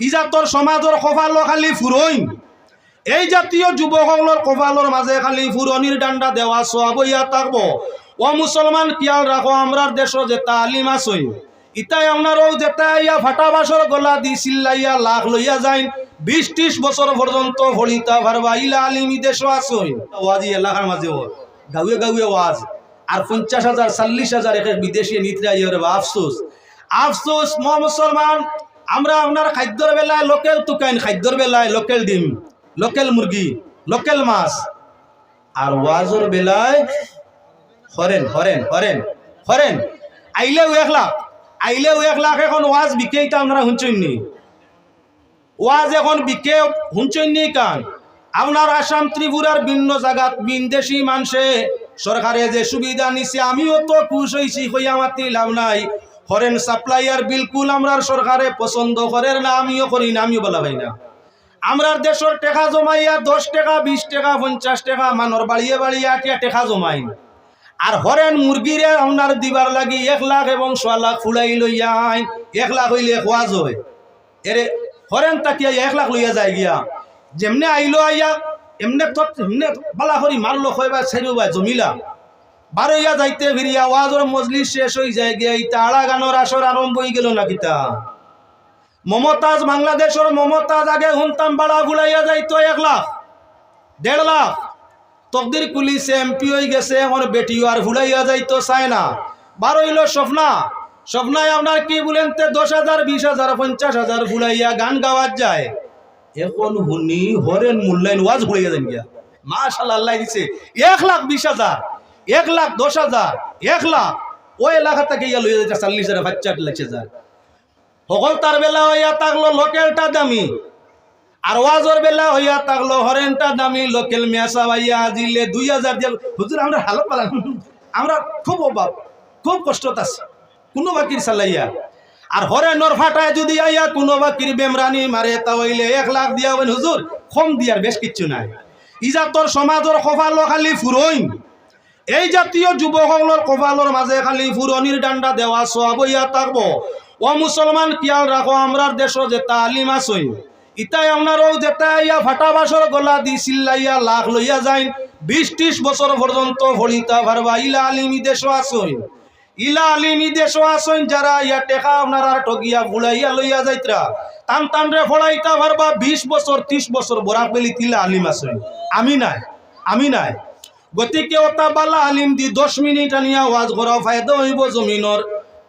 ইজাতর কপালো খালি ফুৰইন। এই জাতীয় যুৱকসকলৰ কপালৰ মাজে খালি ফুৰণিৰ ডাণ্ডা দেওয়া সোয়াব ইয়া থাকব। ও মুসলমান কিয়াল রাখো আমরার দেশ যেটা আলিম আসই ইতাই আপনারও যেটা ইয়া ফাটা বাসর গলা দি চিল্লাইয়া লাখ লইয়া যাইন। বিশ ত্রিশ বছর পর্যন্ত ভরিতা ভারবা ইলা আলিমি দেশ আসই ওয়াজি এলাকার মাঝে ও গাউয়ে গাউয়ে ওয়াজ আর পঞ্চাশ হাজার চল্লিশ হাজার এক বিদেশি নিত্রা ইয়ে আফসোস আফসোস ম মুসলমান আমরা আপনার খাদ্যর বেলায় লোকেল তুকাইন, খাদ্যর বেলায় লোকেল ডিম, লোকেল মুরগি, লোকেল মাছ। আর ওয়াজর বেলায় হরেন হরেন হরেন হরেন। আইলেও এক লাখ আইলে আইলেও এক লাখ এখন ওয়াজ বিকেইটা আপনারা শুনছেননি। ওয়াজ এখন বিকে শুনছেননি কান আপনার আসাম ত্রিপুরার ভিন্ন জায়গাত বিনদেশি মানুষে সরকারে যে সুবিধা নিছে, আমিও তো খুশ হয়েছি হইয়া মাতি লাভ নাই। হরেন সাপ্লাইয়ার বিলকুল আমরার সরকারে পছন্দ করেন না, আমিও করি না, আমিও বলা না। আমরার দেশের টেকা জমাইয়া দশ টাকা, বিশ টাকা, পঞ্চাশ টাকা, মানর বাড়িয়ে বাড়িয়ে টেকা জমাই। আর হরেন মুরগিরে আপনার দিবার লাগি এক লাখ এবং সোয়া লাখ ফুলাই লইয়া আইন, এক লাখ হইলে খোয়াজ হয় এরে হরেন তাকিয়া এক লাখ লইয়া যায় গিয়া। যেমনে আইলো আইয়া, এমনে তো এমনে বালা করি মারলো ছেড়ে বা জমিলা। বারোইয়া যাইতে ফিরিয়া ওয়াজর মজলিস শেষ হয়ে যায় ইতা আড়া গানোর আসর আরম্ভ হয়ে গেল না কিতা? মমতাজ বাংলাদেশের মমতাজ আগে শুনতাম বাড়া ভুলাইয়া যাইতো এক লাখ, দেড় লাখ। তকদির পুলিশে এমপি হয়ে গেছে এখন বেটিও আর ভুলাইয়া যাইতো চায় না। বারো হইল স্বপ্না। স্বপ্নায় আপনার কি বলেন তে, দশ হাজার, বিশ হাজার, পঞ্চাশ হাজার ভুলাইয়া গান গাওয়ার যায়। এখন হুনি হরেন মূল্যায়ন ওয়াজ ভুলাইয়া যান গিয়া। মাশাল্লাহ আল্লাহ দিছে। এক লাখ, বিশ হাজার। এক লাখ দশ হাজার, এক লাখ। ওই এলাকা থেকে ইয়া লইয়া যাইতে চল্লিশ হাজার বাচ্চা লাগছে হাজার। সকল তার বেলা হইয়া থাকল লোকেলটা দামি। আর ওয়াজর বেলা হইয়া থাকল হরেনটা দামি। লোকেল মেসা ভাইয়া আজিলে দুই হাজার দিয়ে হুজুর, আমরা হালত পালাম আমরা খুব অভাব খুব কষ্টত আছি কোনো বাকির চালাইয়া। আর হরেনর ফাটায় যদি আইয়া কোনো বাকির বেমরানি মারে তা হইলে এক লাখ দিয়া হবেন হুজুর, কম দিয়ার বেশ কিচ্ছু নাই। ইজাতর সমাজর কপালো খালি ফুরইন। এই জাতীয় যুৱকসকলৰ কপালৰ মাজে খালি ফুৰণিৰ ডাণ্ডা দেওয়া সোয়াব ইয়া থাকব। ও মুসলমান কিয়াল রাখো আমরার দেশ যেটা আলিম আসই ইতাই আপনারও যেটা ইয়া ফাটা বাসর গলা দি চিল্লাইয়া লাখ লইয়া যাইন। বিশ ত্রিশ বছর পর্যন্ত ভরিতা ভারবা ইলা আলিমি দেশ আসই ইলা আলিমি দেশ আসইন যারা ইয়া টেকা আপনারা ঠগিয়া ভুলাইয়া লইয়া যাইতরা টান রে ফড়াইতা ভারবা বিশ বছর ত্রিশ বছর বরাক বেলি তিলা আলিম আসইন আমি নাই আমি নাই। গতিকে ওটা বালা আলিম দি দশ মিনিট আনিয়া ওয়াজ করা ফায়দা হইব জমিনর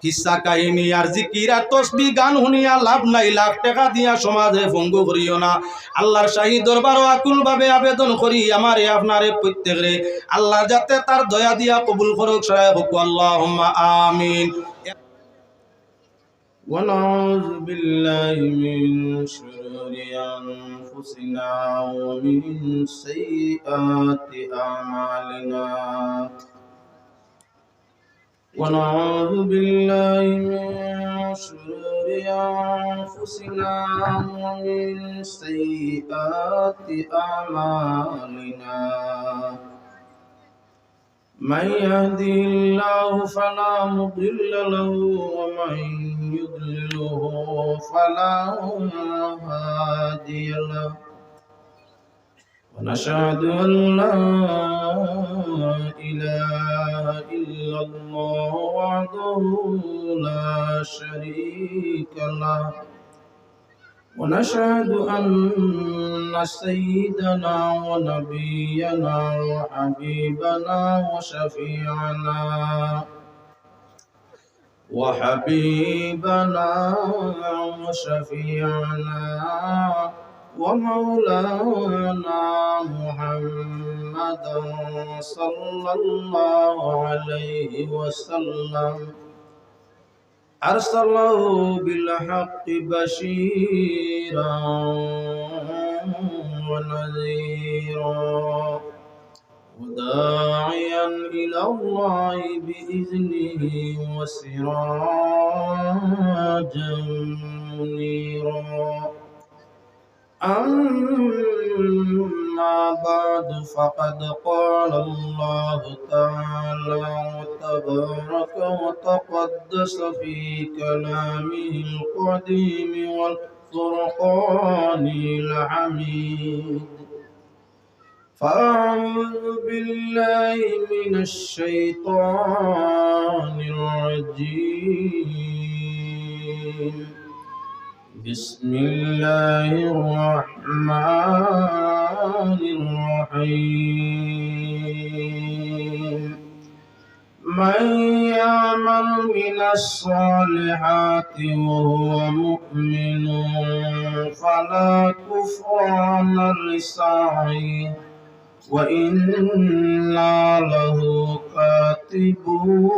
কিসা কাহিনী আর জিকিরা তসবি গান শুনিয়া লাভ নাই, লাখ টাকা দিয়া সমাজে ভঙ্গ করিও না। আল্লাহর শাহী দরবার আকুল ভাবে আবেদন করি, আমারে, আপনারে, প্রত্যেকরে। আল্লাহ যাতে তার দয়া দিয়া কবুল করুক সহায় হোক। আল্লাহ আমিন। ونعوذ بالله من شرور أنفسنا ومن سيئات أعمالنا. ونعوذ بالله من شرور أنفسنا ومن سيئات أعمالنا. من يهدي الله فلا مضل له ومن يضلله فلا هادي له. ونشهد أن لا إله إلا الله وحده لا شريك له. ونشهد أن سيدنا ونبينا وحبيبنا وشفيعنا وحبيبنا وشفيعنا ومولانا محمدا صلى الله عليه وسلم. أرسله بالحق بشيرا ونذيرا. وداعيا إلى الله بإذنه وسراجا منيرا. أما بعد فقد قال الله تعالى وتبارك وتقدس في كلامه القديم والفرقان الحميد فأعوذ بالله من الشيطان الرجيم. بسم الله الرحمن الرحيم. من يعمل من الصالحات وهو مؤمن فلا كفران لسعيه. وإنا له كاتبون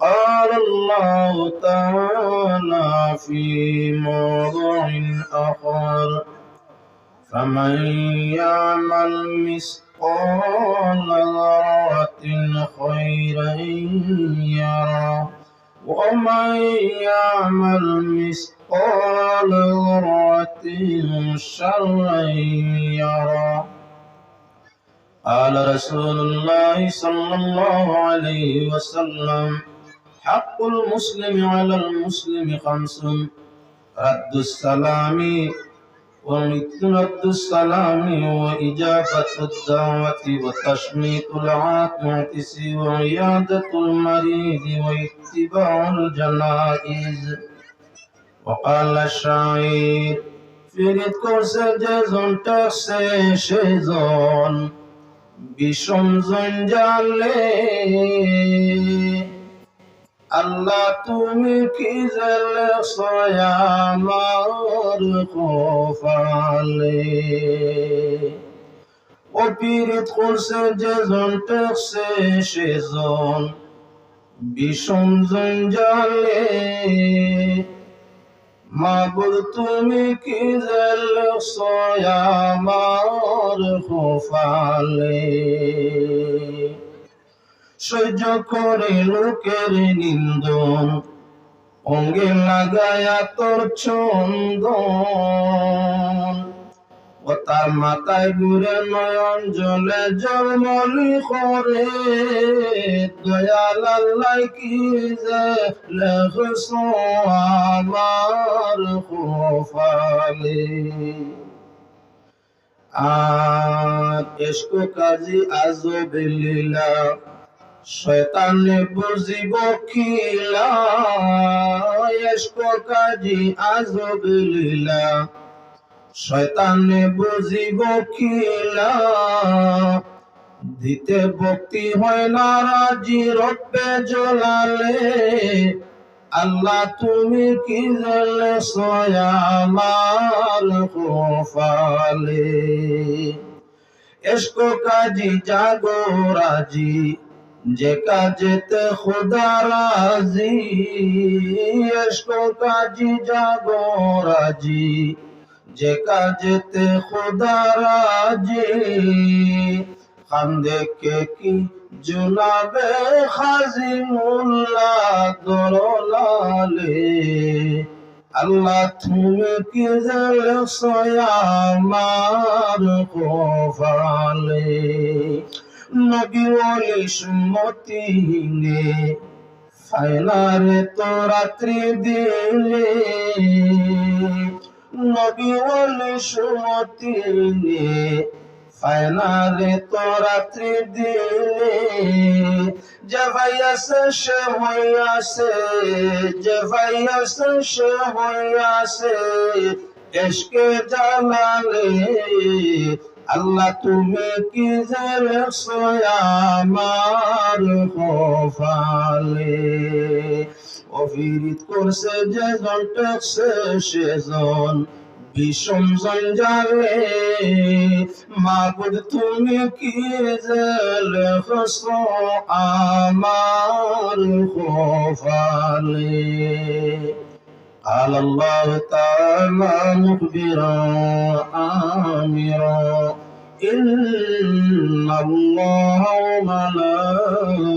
قال الله تعالى في موضع آخر فمن يعمل مثقال ذرة خيرا يره ومن يعمل مثقال ذرة شرا يره قال رسول الله صلى الله عليه وسلم حق المسلم على المسلم خمس. رد السلام ورد السلام وإجابة الدعوة وتشميت العاطفة وعيادة المريض واتباع الجنائز. وقال الشاعر ফিরিত করছে যে জন্টাছে সে জন বিষম জঞ্জালে আল্লাহ তুমি কি জেলে সয়ামার কোফালে ও পীড়িত করছে যে জন টেকছে সে জন বিষম জঞ্জালে মাগুর তুমি কি জল সয়ামার কোফালে সহ্য করে লোকের নিন্দন অঙ্গে লাগায়া তোর চন্দন। ও তার মাথায় ঘুরে নয়ন জলে জলমলি করে। দয়াল আল্লাহ কি যে লেখস আমার খোফালে আর এসকো কাজী আজব লীলা শয়তানে বুঝিব খিলা এসকো কাজী আজব লীলা শয়তানে বুঝিব খিলা দিতে ভক্তি হয় না, রাজি রব্বে জ্বলালে। আল্লাহ, তুমি কি জলে সয়ামার কোফালে। এসকো কাজী, জাগো রাজি। যে কাজেতে খুদা রাজি। এসকো কাজী, জাগো রাজি। যে কাজেতে খুদা রাজি খান দেখে কি জুনাবে খাজি মুল্লা দরলালে? আল্লাহ তুমি কি জেলে সয়ামার কোফালে? নবী ওলি সুমতি নে ফাইনারে তো রাত্রি দিলে। নবী ওলি সুমতি নে। ফাইনালে তো রাত্রি দিলে যে ভাইয়াছে সে হইয়াছে যে ভাইয়াছে সে হইয়াছে এসকে জানালে, আল্লাহ তুমি কি জেলে আমার কফালে অভিরিত করছে যে জন টেকছে সেজন বিষম জঞ্জালে মাগুদ তুমি কি জেলে আমার কফালে قال الله تعالى مخبرا آمرا إن الله وملائكته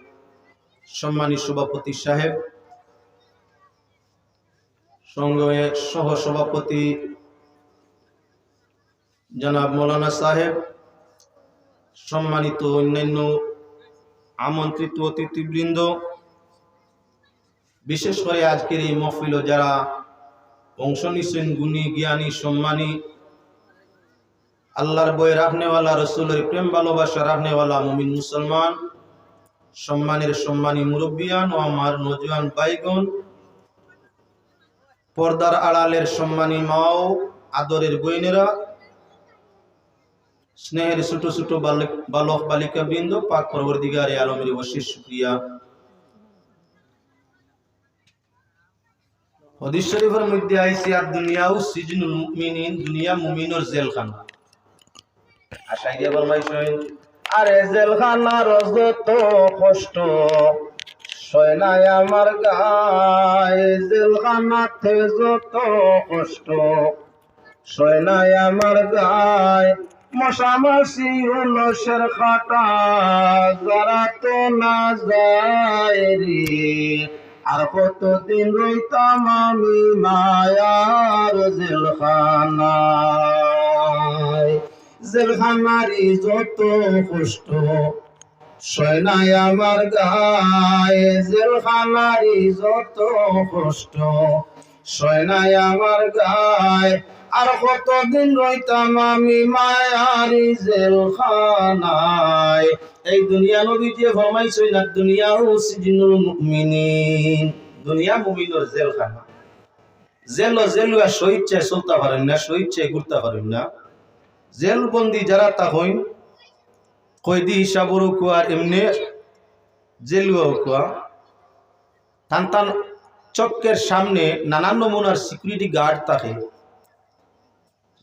সম্মানী সভাপতি সাহেব, সঙ্গে সহ সভাপতি জনাব মৌলানা সাহেব, সম্মানিত অন্যান্য আমন্ত্রিত অতিথিবৃন্দ, বিশেষ করে আজকের এই মহফিল যারা অংশ নিচ্ছেন গুণী, জ্ঞানী, সম্মানী, আল্লাহর বই রাখনেওয়ালা, রসুলের প্রেম, ভালোবাসা রাখনেওয়ালা, মুমিন, মুসলমান সম্মানের সম্মানী মুরব্বিয়ান ও আমার নজওয়ান বাইগন পর্দার আড়ালের সম্মানী মাও, আদরের বইনেরা স্নেহের ছোট ছোট বালক বালক বালিকা বৃন্দ পাক পরবর্তীগারে আলমের অশেষ শুক্রিয়া। হদিস শরীফের মধ্যে আইসি আর দুনিয়াও সিজনুল মুমিনিন দুনিয়া মুমিনের জেলখানা। আশাই দিয়ে বলমাইছেন আরে জেলখানার যত কষ্ট। সয় নাই আমার গায়ে জেলখানাতে যত কষ্ট। সয় নাই আমার গায়ে মশামাসি উলসের খাটা। যারা তো না যায় রে, আর কতদিন রইতাম আমি মায়ার জেলখানায়। জেলখানারি যত কষ্ট, সয় নাই আমার গায়ে জেলখানারি যত কষ্ট, সয় নাই আমার গায়ে। আর কতদিন রইতাম আমি মায়ারি জেলখানায়? এই দুনিয়া নবী যে ফরমাইছে না দুনিয়া ও সিজনুল মুমিনিন। দুনিয়া মুমিনের জেলখানা। জেল জেল স্বইচ্ছায় চলতে পারেন না স্বইচ্ছায় ঘুরতে পারেন না। জেলবন্দি যারা তা হইন, কয়দি হিসাবরও কোয়া, এমনি জেলুয়াও কোয়া। তান তান চক্কের সামনে নানান নমুনার সিকিউরিটি গার্ড থাকে।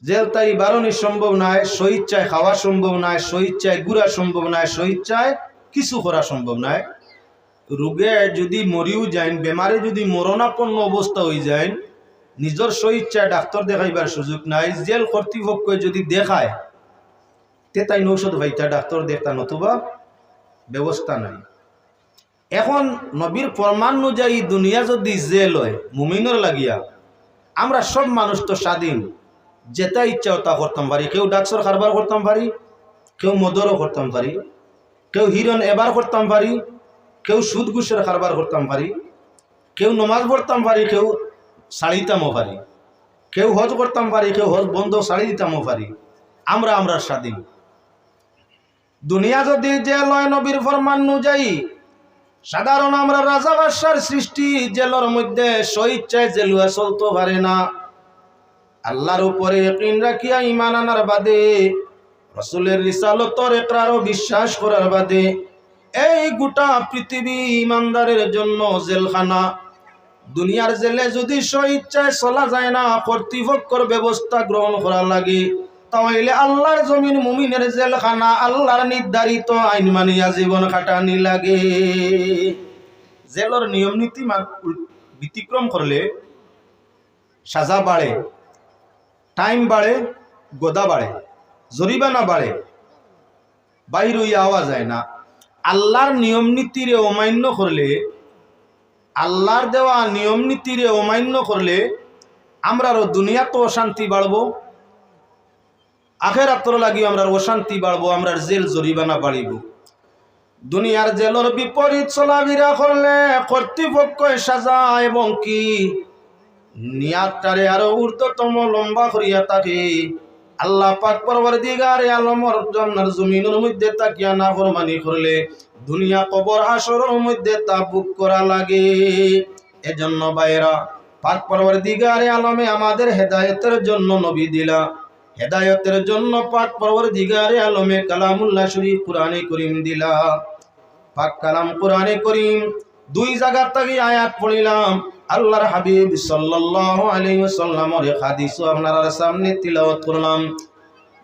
জেল তাই বারণই সম্ভব নয় স্বইচ্ছায় খাওয়া সম্ভব নয় স্বইচ্ছায় ঘুরা সম্ভব নয় স্বইচ্ছায় কিছু করা সম্ভব নয় রোগে যদি মরিও যায় বেমারে যদি মরণাপন্ন অবস্থা হয়ে যায় নিজের স্বইচ্ছায় ডাক্তার দেখাইবার সুযোগ নাই, জেল কর্তৃপক্ষ যদি দেখায় তে তাই ঔষধ ভাইটা ডাক্তার দেখতা নতুবা ব্যবস্থা নাই। এখন নবীর প্রমাণ অনুযায়ী দুনিয়া যদি জেল হয় মুমিনের লাগিয়া, আমরা সব মানুষ তো স্বাধীন। যেটা ইচ্ছা তা করতাম পারি, কেউ ডাকসর কারবার করতাম পারি, কেউ মদরও করতাম পারি, কেউ হিরণ এবার করতাম পারি, কেউ সুদ ঘুষের কারবার করতাম পারি, কেউ নমাজ পড়তাম পারি, কেউ শাড়ি দিতামও পারি কেউ হজ করতাম পারি কেউ হজ বন্ধ শাড়ি দিতামও পারি আমরা আমরা স্বাধীন। দুনিয়া যদি যে লয় নবীর ফরমান অনুযায়ী, সাধারণ আমরা রাজা সৃষ্টি, জেলের মধ্যে স্বইচ্ছায় জেলুয়া চলতে পারে না। আল্লাহর উপরে ইকিন রাখিয়া ইমান আনার বাদে, রসুলের রিসালতর একরারও বিশ্বাস করার বাদে, এই গোটা পৃথিবী ইমানদারের জন্য জেলখানা। দুনিয়ার জেলে যদি স্বইচ্ছায় চলা যায় না, কর্তৃপক্ষর ব্যবস্থা গ্রহণ করা লাগে, তাহলে আল্লাহর জমিন মুমিনের জেলখানা, আল্লাহর নির্ধারিত আইন মানিয়া জীবন কাটানি লাগে। জেলর নিয়ম নীতি ব্যতিক্রম করলে সাজা বাড়ে, টাইম বাড়ে, গোদা বাড়ে, জরিমানা বাড়ে বাইর হইয়া আওয়া যায় না। আল্লাহর নিয়ম নীতিরে অমান্য করলে আল্লাহর দেওয়া নিয়ম নীতিরে অমান্য করলে আমরারও দুনিয়া তো অশান্তি বাড়বো, আখেরাতর লাগি আমরা অশান্তি বাড়বো, আমরা জেল জরিমানা বাড়িব। দুনিয়ার জেলর বিপরীত চলাফেরা করলে কর্তৃপক্ষ সাজা এবং কি? নিয়াতটারে আরও ঊর্ধ্বতম লম্বা করিয়া থাকে আল্লাহ পাক পরবর দিগারে আলমর জন্নার জমিনের মধ্যে তাকিয়া না ফরমানি করলে দুনিয়া কবর হাসরের মধ্যে তা বুক করা লাগে। এজন্য বাইরা পাক পরবর দিগারে আলমে আমাদের হেদায়েতের জন্য নবী দিলা। হেদায়তের জন্য পাক পরবর দিগারে আলমে কালামুল্লাহ শরীফ কোরআনে করিম দিলা। পাক কালাম কোরআনে করিম দুই জায়গা থেকে আয়াত পড়িলাম। আল্লাহর হাবিব সাল্লাল্লাহু আলাইহি ওয়াসাল্লামের হাদিস আপনার সামনে তিলাওয়াত করলাম।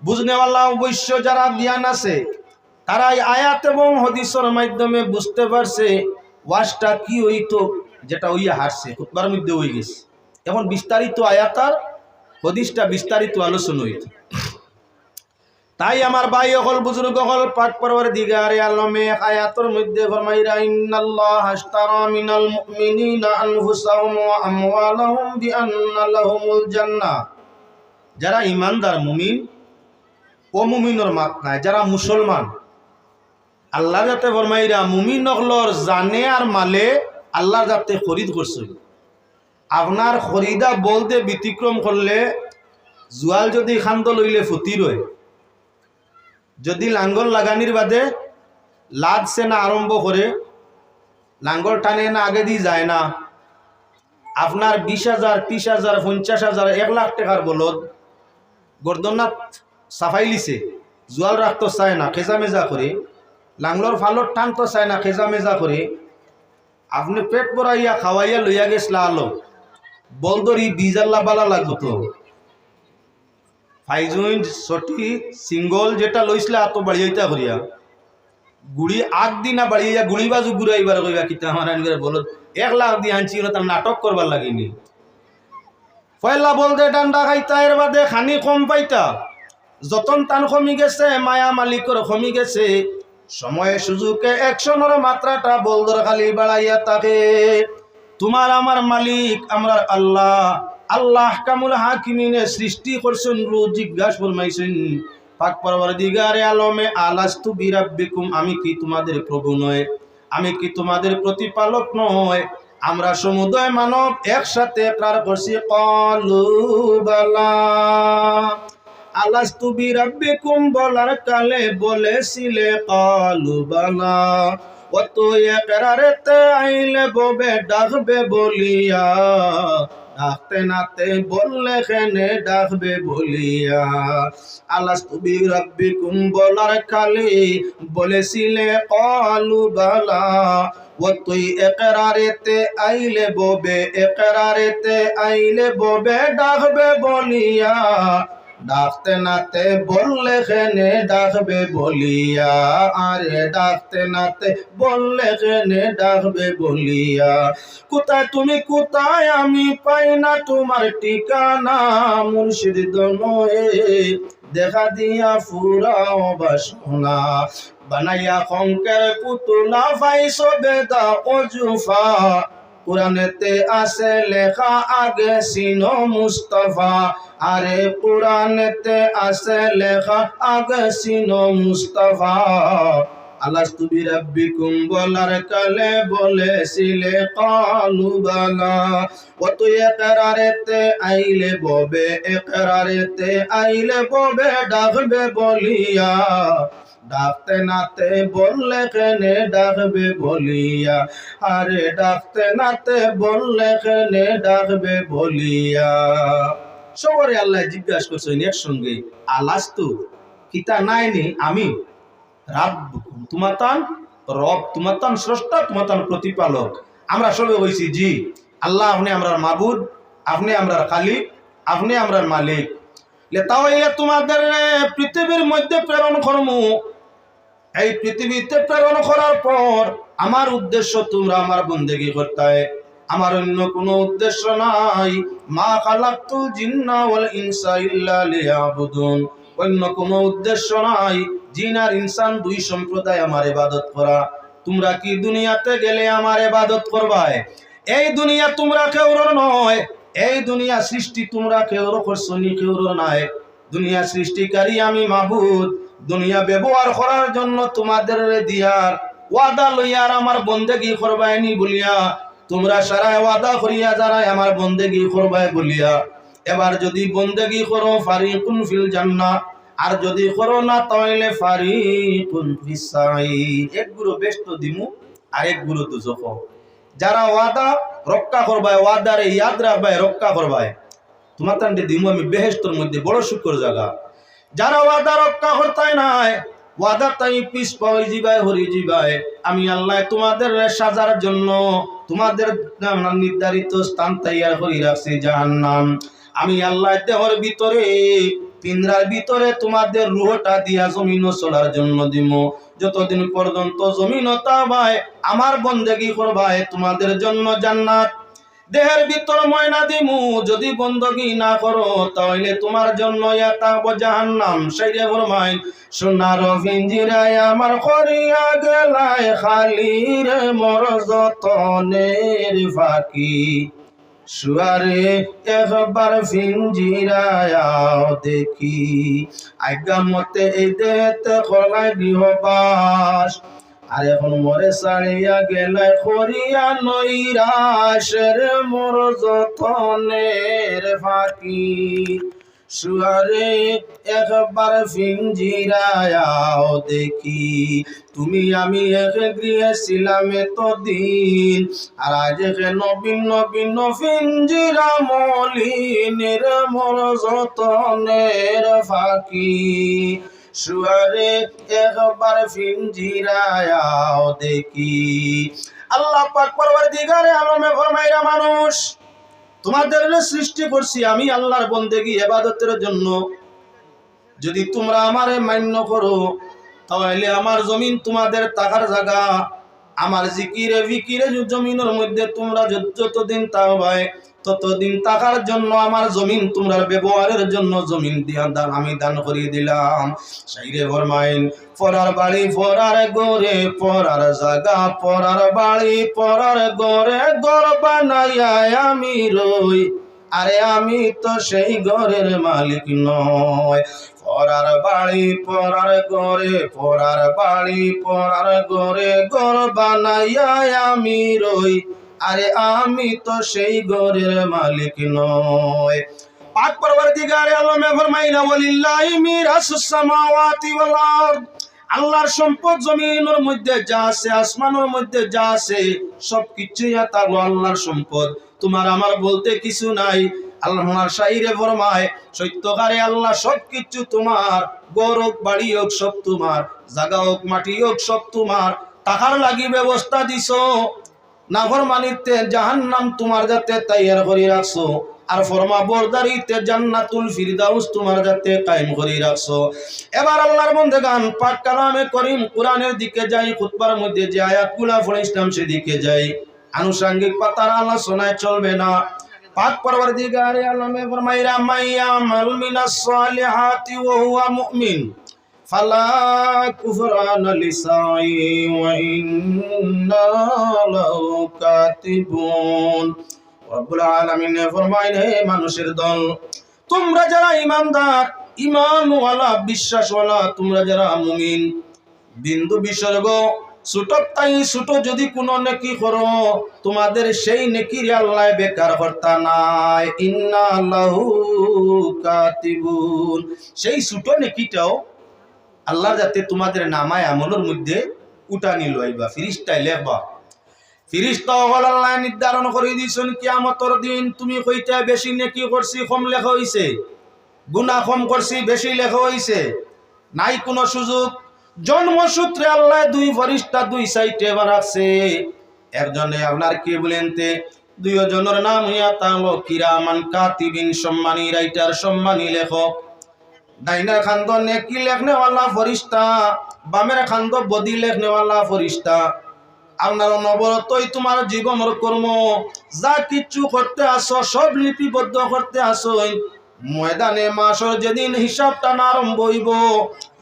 বুঝনেওয়ালা অবশ্য যারা জ্ঞান আছে তারা এই আয়াত এবং হদিসের মাধ্যমে বুঝতে পারছে ওয়াজটা কি হইতো, যেটা হইয়া হারছে, খুতবার মধ্যে হয়ে গেছে। এখন বিস্তারিত আয়াত আর হদিসটা বিস্তারিত আলোচনা হইতো। তাই আমার ভাই হল বুজুর্গ হল পাক পরবর দিগারে আলমে আয়াতর মধ্যে ফরমাইরা, ইন্নাল্লাহ মিনাল মুমিনিনা আনফুসাহুম ওয়া আমওয়ালাহুম বিআন্না লাহুমুল জান্নাহ যারা ইমানদার মুমিন ও মুমিনের মাত নাই, যারা মুসলমান আল্লাহ যাতে ফরমাইরা, মুমিন নকলর জানে আর মালে আল্লাহ যাতে খরিদ করছে। আপনার খরিদা বলতে ব্যতিক্রম করলে জুয়াল যদি খান্দ লইলে ফুতি রয় যদি লাঙ্গল লাগানির বাদে লাদ সেনা আরম্ভ করে, লাঙ্গল টানে না, আগে দিয়ে যায় না। আপনার বিশ হাজার, ত্রিশ হাজার, পঞ্চাশ হাজার, এক লাখ টাকার বলদ গর্দনাথ সাফাই লিছে, জোয়াল রাখতো চায় না, খেজা মেজা করে। লাংলর ফালত টানতো চায় না, খেজা মেজা করে। আপনি পেট ভরাইয়া খাওয়াইয়া লইয়া গেছলা আলো বলদরি বিজাল্লা বালা লাগতো। তো ফাইজুইন্ট সটি সিঙ্গল যেটা লইছিলা এত বাড়িয়াইতা করিয়া। গুড়ি আগ দিনা বাড়িয়া গুড়ি বাজু ঘুরাইবার কইবা কিতা আমার বল। এক লাখ দিয়ে আনছি তার নাটক করবার লাগিনি। পয়লা বলতে ডান্ডা খাইতা, এর বাদে খানি কম পাইতা। যতন টান কমি গেছে, মায়া মালিকর কমি গেছে। সময়ে সুযোগে একশনের মাত্রাটা বলদর খালি বাড়াইয়া থাকে তোমার আমার মালিক, আমার আল্লাহ। আল্লাহ কামুল হাকিমিনে সৃষ্টি করছেন রোজ জিজ্ঞাসা ফরমাইছেন, পাক পরবর দিগারে আলমে আলাস্তু বিরাব্বিকুম, আমি কি তোমাদের প্রভু নয়? আমি কি তোমাদের প্রতিপালক নয়? আমরা সমুদয় মানব একসাথে একরার করছি কলু বালা। আলাস্তু বিরাব্বিকুম বলার কালে বলেছিলে, কলু বালা। অত একরারেতে আইলে ববে, ডাকবে বলিয়া ডাকতে নাতে বললে খেনে ডাকবে বলিয়া। আলাস তুমি রব্বি কুম্বলার খালি বলেছিলে, কলু বালা, ও তুই একরারেতে আইলে ববে, একরারেতে আইলে ববে, ডাকবে বলিয়া। ডাকতে নাতে বললে খেনে ডাকবে বলিয়া? আরে ডাকতে নাতে বললে খেনে ডাকবে বলিয়া? কোথায় তুমি, কোথায় আমি পাই না তোমার ঠিকানা? মুর্শিদ দনয়ে দেখা দিয়া ফুরাও বাসনা বানাইয়া খঙ্কের পুতুলা ফাইসো বেদা অজুফা। কোরআনেতে আছে লেখা আগে সিনো মুস্তফা। আরে কোরআনেতে আছে লেখা আগে সিনো মুস্তফা। আলাস্তু বিরাব্বিকুম বলার কালে বলেছিলে, কালু বালা। কত একরারেতে আইলে ববে, একরারেতে আইলে ববে, ডাকবে বলিয়া। ডাকতে নাতে বললে কেনে ডাকবে বলিয়া? আরে ডাকতে নাতে বললে কেনে ডাকবে বলিয়া? সবারে আল্লাহ জিজ্ঞাসা করছেন একসঙ্গে আলাস্তু কিতা নাই নি? আমি? রাব তুমাতান রব, তুমাতান স্রষ্টা, তুমাতান প্রতিপালক। আমরা সবে হয়েছি জি। আল্লাহ আপনি আমরার মাবুদ, আপনি আমরার খালিক, আপনি আমরার মালিক। লে তাও এ তোমাদের পৃথিবীর মধ্যে প্রেরণ করমু এই পৃথিবীতে প্রেরণ করার পর আমার উদ্দেশ্য তোমরা আমার বন্দেগি করতে। আমার অন্য কোনো উদ্দেশ্য নাই। মা খালাক্তুল জিন্না অন্য কোনো উদ্দেশ্য নাই। জিন আর ইনসান দুই সম্প্রদায় আমার ইবাদত করা। তোমরা কি দুনিয়াতে গেলে আমার ইবাদত করবায় এই দুনিয়া তোমরা কেউর নয়। এই দুনিয়া সৃষ্টি তোমরা কেউর করছ নি কেউর নয় দুনিয়া সৃষ্টিকারী আমি মাবুদ। দুনিয়া ব্যবহার করার জন্য তোমাদের দিয়ার ওয়াদা লইয়ার আমার বন্দেগি করবায়নি বলিয়া। তোমরা সারায় ওয়াদা করিয়া যারা আমার বন্দেগি করবায় বলিয়া। এবার যদি বন্দেগি করো ফারিকুন ফিল জান্নাহ, আর যদি করো না তাহলে ফারিকুন ফিসাই এক গুরু বেস্ত দিমু, আর এক গুরু দুজখ যারা ওয়াদা রক্ষা করবায় ওয়াদারে ইয়াদ রাখবায় রক্ষা করবায় তোমার তান্ডে দিমু আমি বেহেস্তর মধ্যে, বড় শুকর জায়গা। যারা ওয়াদা রক্ষা করতাই নাই, ওয়াদা তাই পিস পাওয়াই জিবায়, হরি জিবায়। আমি আল্লাহ তোমাদের সাজার জন্য তোমাদের নির্ধারিত স্থান তৈয়ার করে রাখছি জাহান্নাম। আমি আল্লাহ দেহর ভিতরে পিন্দ্রার ভিতরে তোমাদের রুহটা দিয়া জমিন চলার জন্য দিব। যতদিন পর্যন্ত জমিন তাবায় আমার বন্দেগি করবায়, তোমাদের জন্য জান্নাত। দেহের ভিতর ময়না দিমু, যদি বন্দগি না করো, তাহলে তোমার জন্য ইয়াতাব জাহান্নাম। সেইরে ফরমাইন, সোনার পিঞ্জিরায় আমার করিয়া গেলায়, খালি রে মর যতনের ফাঁকি। সুয়ারে একবার ফিঞ্জিরায়াও দেখি, আজ্ঞা মতে এই দেহতে খোলায় গৃহবাস। আর এখন মরে সারিয়া গেলে করিয়া নৈরাশের মোর যতনের ফাঁকি। সুয়ারে একবার ফিঞ্জিরায়াও দেখি, তুমি আমি এক গৃহে ছিলাম এতদিন। আর আজ একে নবীন নবীন ফিঞ্জিরা মলিনের মোর যতনের ফাঁকি। সুয়ারে একবার ফিঞ্জিরায়াও দেখি। আল্লাহ পাক পরবার দিগারে আলমে ফরমাইরা মানুষ তোমাদের সৃষ্টি করছি আমি আল্লাহর বন্দেগি এবাদতের জন্য। যদি তোমরা আমারে মান্য করো, তাহলে আমার জমিন তোমাদের টাকার জায়গা। আমার জিকিরে বিকিরে জমিনের মধ্যে তোমরা যত- যতদিন তাওবাই ততদিন টাকার জন্য আমার জমিন তোমরা ব্যবহারের জন্য জমিন দিয়া দান আমি দান করিয়ে দিলাম। সাইরে ফরমাইন, পরার বাড়ি, পরার গরে পরার জায়গা, পরার বাড়ি, পরার গরে গর বানাইয়া আমি রই। আরে আমি তো সেই ঘরের মালিক নয়। পরার বাড়ি, পরার গরে পরার বাড়ি, পরার গরে গর বানাইয়া আমি রই। আরে আমি তো সেই ঘরের মালিক নয়। পাক পরবর্তীকারে আলমে ফরমাইলা, ওয়ালিল্লাহি মিরাসুস সামাওয়াতি ওয়াল আরদ। আল্লাহর সম্পদ জমিনের মধ্যে যা আছে, আসমানের মধ্যে যা আছে, সবকিছুই তাগো আল্লাহর সম্পদ। তোমার আমার বলতে কিছু নাই। আল্লাহর শাহিরে ফরমায়, সত্যকারে আল্লাহ সবকিছু তোমার। গৌরব বাড়ি হোক, সব তোমার। জাগা হোক, মাটি হোক, সব তোমার। টাকার লাগি ব্যবস্থা দিছো। নাফর মানিতে জাহান্নাম তোমার যাতে তৈয়ার করে রাখছো। আর ফরমা বরদারিতে জান্নাতুল ফিরদাউস তোমার যাতে কায়েম করে রাখছো। এবার আল্লাহর বন্ধে গান, পাক কালামে করিম, কোরআনের দিকে যাই, খুতবার মধ্যে যে আয়াতগুলা পড়েছিলাম সেদিকে যাই। আনুষঙ্গিক পাতার আলোচনায় চলবে না। পাক পরবর্তীকারে আলমে ফরমাইরা, মাইয়া আমাল মিনাস সালিহাতি ওয়া হুয়া মুমিন। ফালা কুফরান লিসাই ওয়া ইন্না লাহু কাতিবুন। রব্বুল আলামিন ফরমাইন হে মানুষের দল, তোমরা যারা ইমানদার, ইমানওয়ালা, বিশ্বাসওয়ালা, তোমরা যারা মুমিন, বিন্দু বিসর্গ ছোট তাই ছোট যদি কোনো নেকি করো, তোমাদের সেই নেকির আল্লাহ বেকার কর্তা নাই। ইন্না আল্লাহু কাতিবুন। সেই ছোট নেকিটাও আল্লাহ যাতে তোমাদের নামায় আমলের মধ্যে উঠানি লইবা ফিরিস্তাই লেখবা ফিরিস্তা নির্ধারণ দিন তুমি কম লেখা কম লেখা নাই কোনো সুযোগ জন্মসূত্রে আল্লাহ দুই ফরিস্তা, দুই সাইটে বানাচ্ছে একজনে আপনার কি বলেন তে? দুইজনের নাম হইয়া তাহলো কিরামান কাতিবিন, সম্মানী রাইটার, সম্মানী লেখক। ডাইনার খান্দ নেকি লেখনেওয়ালা ফরিস্তা? বামের খান্দ বদি লেখনেওয়ালা ফরিস্তা। আপনার নবরতই তোমার জীবনের কর্ম। যা কিচ্ছু করতে আসো, সব লিপিবদ্ধ করতে আসো। ময়দানে মাসর যেদিন হিসাবটা না আরম্ভ হইব,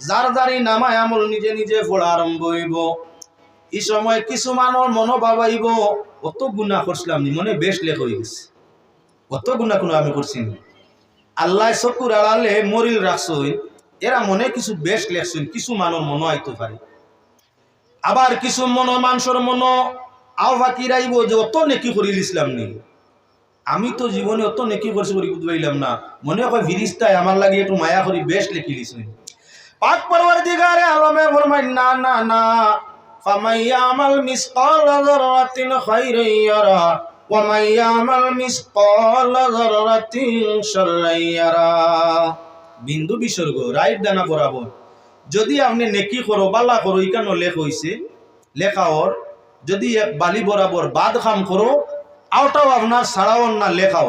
যার যারই নামায় আমল নিজে নিজে পড়া আরম্ভ হইব। এই সময় কিছু মানুষ মনোভাব আইব অত গুণা করছিলাম নি, মনে বেশ লেখ হয়ে গেছে। অত গুণা কোনো আমি করছি নি। আল্লাহ চকুর আড়ালে মরিল রাখছই এরা মনে কিছু বেশ লেখছেন কিছু মানুষ মনো আইতে পারে। আবার কিছু মন, মানুষের মনো আও বাকি রাইব যে অত নেকি করিল ইসলাম নি আমি তো জীবনে অত নেকি করছি করি বুঝবাইলাম না। মনে হয় ফিরিস্তায় আমার লাগে একটু মায়া করি, বেশ লেখি দিছেন পাক পরবার দিগারে আলমে ফরমাই না না না। ফামাইয়ামাল মিসকাল যারাতিন খাইরান ইয়ারা ওয়ামাইয়ামাল মিসকাল যারাতিন শাররান ইয়ারা। বিন্দু বিসর্গ, রাইট দানা বরাবর। যদি আপনি নেকি করো, বালা করো ইকানো লেখ হইছে। লেখা ওর যদি এক বালি বরাবর বাদ খাম করো আওটাও আপনার সারাও না লেখাও